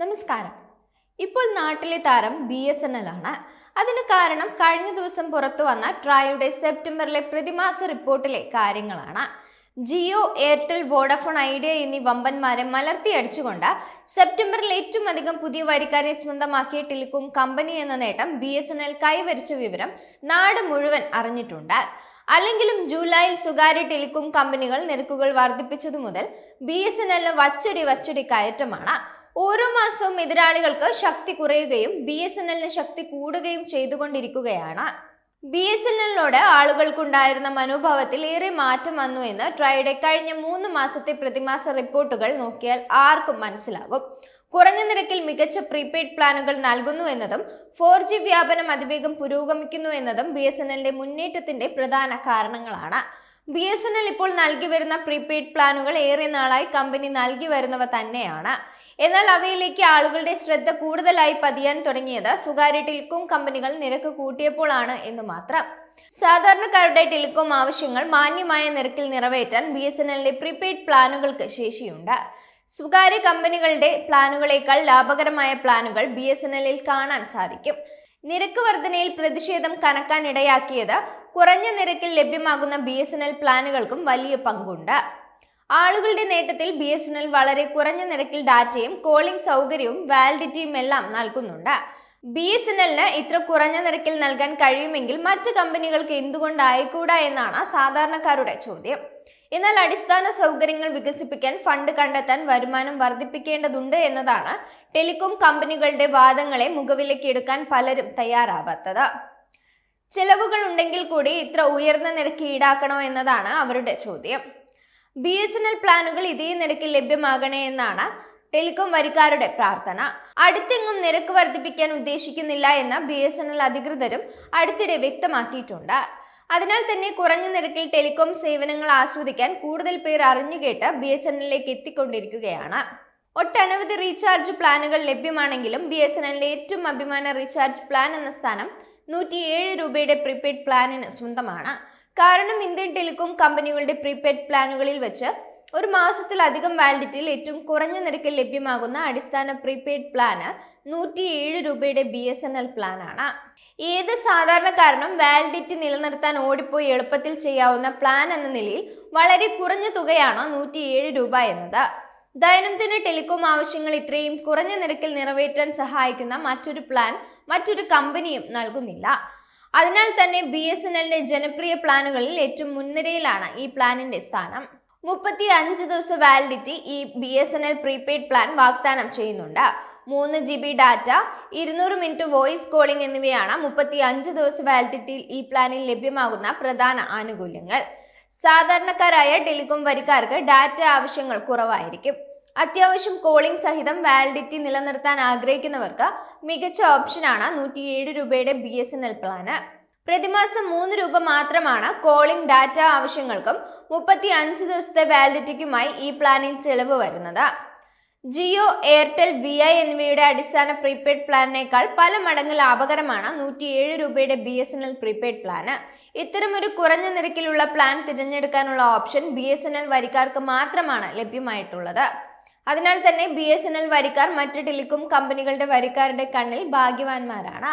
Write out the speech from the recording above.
നമസ്കാരം. ഇപ്പോൾ നാട്ടിലെ താരം ബി എസ് എൻ എൽ ആണ്. അതിന് കാരണം കഴിഞ്ഞ ദിവസം പുറത്തു വന്ന ട്രായുടെ സെപ്റ്റംബറിലെ പ്രതിമാസ റിപ്പോർട്ടിലെ കാര്യങ്ങളാണ്. ജിയോ എയർടെൽ വോഡഫോൺ ഐഡിയ എന്നീ വമ്പന്മാരെ മലർത്തിയടിച്ചുകൊണ്ട് സെപ്റ്റംബറിൽ ഏറ്റവും അധികം പുതിയ വരിക്കാരെ സ്വന്തമാക്കിയ ടെലികോം കമ്പനി എന്ന നേട്ടം ബി എസ് എൻ എൽ കൈവരിച്ച വിവരം നാട് മുഴുവൻ അറിഞ്ഞിട്ടുണ്ട്. അല്ലെങ്കിലും ജൂലൈയിൽ സ്വകാര്യ ടെലികോം കമ്പനികൾ നിരക്കുകൾ വർദ്ധിപ്പിച്ചതു മുതൽ ബി എസ് എൻ എല്ലിന് വച്ചടി വച്ചടി കയറ്റമാണ്. ഓരോ മാസവും എതിരാളികൾക്ക് ശക്തി കുറയുകയും ബി എസ് എൻ എല്ലിന് ശക്തി കൂടുകയും ചെയ്തുകൊണ്ടിരിക്കുകയാണ്. ബി എസ് എൻ എല്ലിനോട് ആളുകൾക്കുണ്ടായിരുന്ന മനോഭാവത്തിൽ ഏറെ മാറ്റം വന്നു എന്ന് ട്രൈയുടെ കഴിഞ്ഞ മൂന്ന് മാസത്തെ പ്രതിമാസ റിപ്പോർട്ടുകൾ നോക്കിയാൽ ആർക്കും മനസ്സിലാകും. കുറഞ്ഞ നിരക്കിൽ മികച്ച പ്രീപെയ്ഡ് പ്ലാനുകൾ നൽകുന്നു എന്നതും ഫോർ ജി വ്യാപനം അതിവേഗം പുരോഗമിക്കുന്നു എന്നതും ബി എസ് എൻ എല്ലിന്റെ മുന്നേറ്റത്തിന്റെ പ്രധാന കാരണങ്ങളാണ്. ബി എസ് എൻ എൽ ഇപ്പോൾ നൽകി വരുന്ന പ്രീപെയ്ഡ് പ്ലാനുകൾ ഏറെ നാളായി കമ്പനി നൽകി വരുന്നവ തന്നെയാണ്. എന്നാൽ അവയിലേക്ക് ആളുകളുടെ ശ്രദ്ധ കൂടുതലായി പതിയാൻ തുടങ്ങിയത് സ്വകാര്യ ടെലികോം കമ്പനികൾ നിരക്ക് കൂട്ടിയപ്പോഴാണ് എന്ന് മാത്രം. സാധാരണക്കാരുടെ ടെലികോം ആവശ്യങ്ങൾ മാന്യമായ നിരക്കിൽ നിറവേറ്റാൻ ബി എസ് എൻ എല്ലിന്റെ പ്രീപെയ്ഡ് പ്ലാനുകൾക്ക് ശേഷിയുണ്ട്. സ്വകാര്യ കമ്പനികളുടെ പ്ലാനുകളേക്കാൾ ലാഭകരമായ പ്ലാനുകൾ ബി എസ് എൻ എല്ലിൽ കാണാൻ സാധിക്കും. നിരക്ക് വർധനയിൽ പ്രതിഷേധം കനക്കാൻ ഇടയാക്കിയത് കുറഞ്ഞ നിരക്കിൽ ലഭ്യമാകുന്ന ബി എസ് എൻ എൽ പ്ലാനുകൾക്കും വലിയ പങ്കുണ്ട്. ആളുകളുടെ നേട്ടത്തിൽ ബി എസ് എൻ എൽ വളരെ കുറഞ്ഞ നിരക്കിൽ ഡാറ്റയും കോളിംഗ് സൗകര്യവും വാലിഡിറ്റിയും എല്ലാം നൽകുന്നുണ്ട്. ബി എസ് എൻ എല്ലിന് ഇത്ര കുറഞ്ഞ നിരക്കിൽ നൽകാൻ കഴിയുമെങ്കിൽ മറ്റ് കമ്പനികൾക്ക് എന്തുകൊണ്ടായിക്കൂടാ എന്നാണ് സാധാരണക്കാരുടെ ചോദ്യം. എന്നാൽ അടിസ്ഥാന സൗകര്യങ്ങൾ വികസിപ്പിക്കാൻ ഫണ്ട് കണ്ടെത്താൻ വരുമാനം വർദ്ധിപ്പിക്കേണ്ടതുണ്ട് എന്നതാണ് ടെലികോം കമ്പനികളുടെ വാദങ്ങളെ മുഖവിലേക്ക് എടുക്കാൻ പലരും തയ്യാറാവാത്തത്. ചെലവുകൾ ഉണ്ടെങ്കിൽ കൂടി ഇത്ര ഉയർന്ന നിരക്ക് ഈടാക്കണോ എന്നതാണ് അവരുടെ ചോദ്യം. ബി എസ് എൻ എൽ പ്ലാനുകൾ ഇതേ നിരക്കിൽ ലഭ്യമാകണേ എന്നാണ് ടെലികോം വരിക്കാരുടെ പ്രാർത്ഥന. അടുത്തെങ്ങും നിരക്ക് വർദ്ധിപ്പിക്കാൻ ഉദ്ദേശിക്കുന്നില്ല എന്ന ബി എസ് എൻ എൽ അധികൃതരും അടുത്തിടെ വ്യക്തമാക്കിയിട്ടുണ്ട്. അതിനാൽ തന്നെ കുറഞ്ഞ നിരക്കിൽ ടെലികോം സേവനങ്ങൾ ആസ്വദിക്കാൻ കൂടുതൽ പേർ അറിഞ്ഞുകേട്ട് ബി എസ് എൻ എല്ലിലേക്ക് എത്തിക്കൊണ്ടിരിക്കുകയാണ്. ഒട്ടനവധി റീചാർജ് പ്ലാനുകൾ ലഭ്യമാണെങ്കിലും ബി എസ് എൻ എല്ലിലെ ഏറ്റവും അഭിമാന റീചാർജ് പ്ലാൻ എന്ന സ്ഥാനം നൂറ്റിയേഴ് രൂപയുടെ പ്രീപെയ്ഡ് പ്ലാനിന് സ്വന്തമാണ്. കാരണം ഇന്ത്യൻ ടെലികോം കമ്പനികളുടെ പ്രീപെയ്ഡ് പ്ലാനുകളിൽ വെച്ച് ഒരു മാസത്തിലധികം വാലിഡിറ്റിയിൽ ഏറ്റവും കുറഞ്ഞ നിരക്കിൽ ലഭ്യമാകുന്ന അടിസ്ഥാന പ്രീപെയ്ഡ് പ്ലാന് നൂറ്റിയേഴ് രൂപയുടെ ബി എസ് എൻ എൽ പ്ലാനാണ് ഏത് സാധാരണക്കാരനും വാലിഡിറ്റി നിലനിർത്താൻ ഓടിപ്പോയി എളുപ്പത്തിൽ ചെയ്യാവുന്ന പ്ലാൻ എന്ന നിലയിൽ വളരെ കുറഞ്ഞ തുകയാണ് നൂറ്റിയേഴ് രൂപ എന്നത്. ദൈനംദിന ടെലികോം ആവശ്യങ്ങൾ ഇത്രയും കുറഞ്ഞ നിരക്കിൽ നിറവേറ്റാൻ സഹായിക്കുന്ന മറ്റൊരു പ്ലാൻ മറ്റൊരു കമ്പനിയും നൽകുന്നില്ല. അതിനാൽ തന്നെ ബി എസ് എൻ എല്ലിന്റെ ജനപ്രിയ പ്ലാനുകളിൽ ഏറ്റവും മുൻനിരയിലാണ് ഈ പ്ലാനിന്റെ സ്ഥാനം. മുപ്പത്തി അഞ്ച് ദിവസ വാലിഡിറ്റി ഈ B S N L prepaid plan വാഗ്ദാനം ചെയ്യുന്നുണ്ട്. മൂന്ന് ജി ബി ഡാറ്റ ഇരുന്നൂറ് മിനിറ്റ് വോയിസ് കോളിംഗ് എന്നിവയാണ് മുപ്പത്തി അഞ്ച് ദിവസ വാലിഡിറ്റിയിൽ ഈ പ്ലാനിൽ ലഭ്യമാകുന്ന പ്രധാന ആനുകൂല്യങ്ങൾ. സാധാരണക്കാരായ ടെലികോം വരിക്കാർക്ക് ഡാറ്റ ആവശ്യങ്ങൾ കുറവായിരിക്കും. അത്യാവശ്യം കോളിംഗ് സഹിതം വാലിഡിറ്റി നിലനിർത്താൻ ആഗ്രഹിക്കുന്നവർക്ക് മികച്ച ഓപ്ഷനാണ് നൂറ്റിയേഴ് രൂപയുടെ B S N L plan പ്രതിമാസം മൂന്ന് രൂപ മാത്രമാണ് കോളിംഗ് ഡാറ്റ ആവശ്യങ്ങൾക്കും മുപ്പത്തി അഞ്ച് ദിവസത്തെ വാലിഡിറ്റിക്കുമായി ഈ പ്ലാനിൽ ചെലവ് വരുന്നത്. ജിയോ എയർടെൽ വി ഐ എന്നിവയുടെ അടിസ്ഥാന പ്രീപെയ്ഡ് പ്ലാനിനേക്കാൾ പല മടങ്ങ് ലാഭകരമാണ് നൂറ്റിയേഴ് രൂപയുടെ B S N L prepaid plan. ഇത്തരമൊരു കുറഞ്ഞ നിരക്കിലുള്ള പ്ലാൻ തിരഞ്ഞെടുക്കാനുള്ള option B S N L വരിക്കാർക്ക് മാത്രമാണ് ലഭ്യമായിട്ടുള്ളത്. അതിനാൽ തന്നെ ബി എസ് എൻ എൽ വരിക്കാർ മറ്റ് ടെലികോം കമ്പനികളുടെ വരിക്കാരുടെ കണ്ണിൽ ഭാഗ്യവാന്മാരാണ്.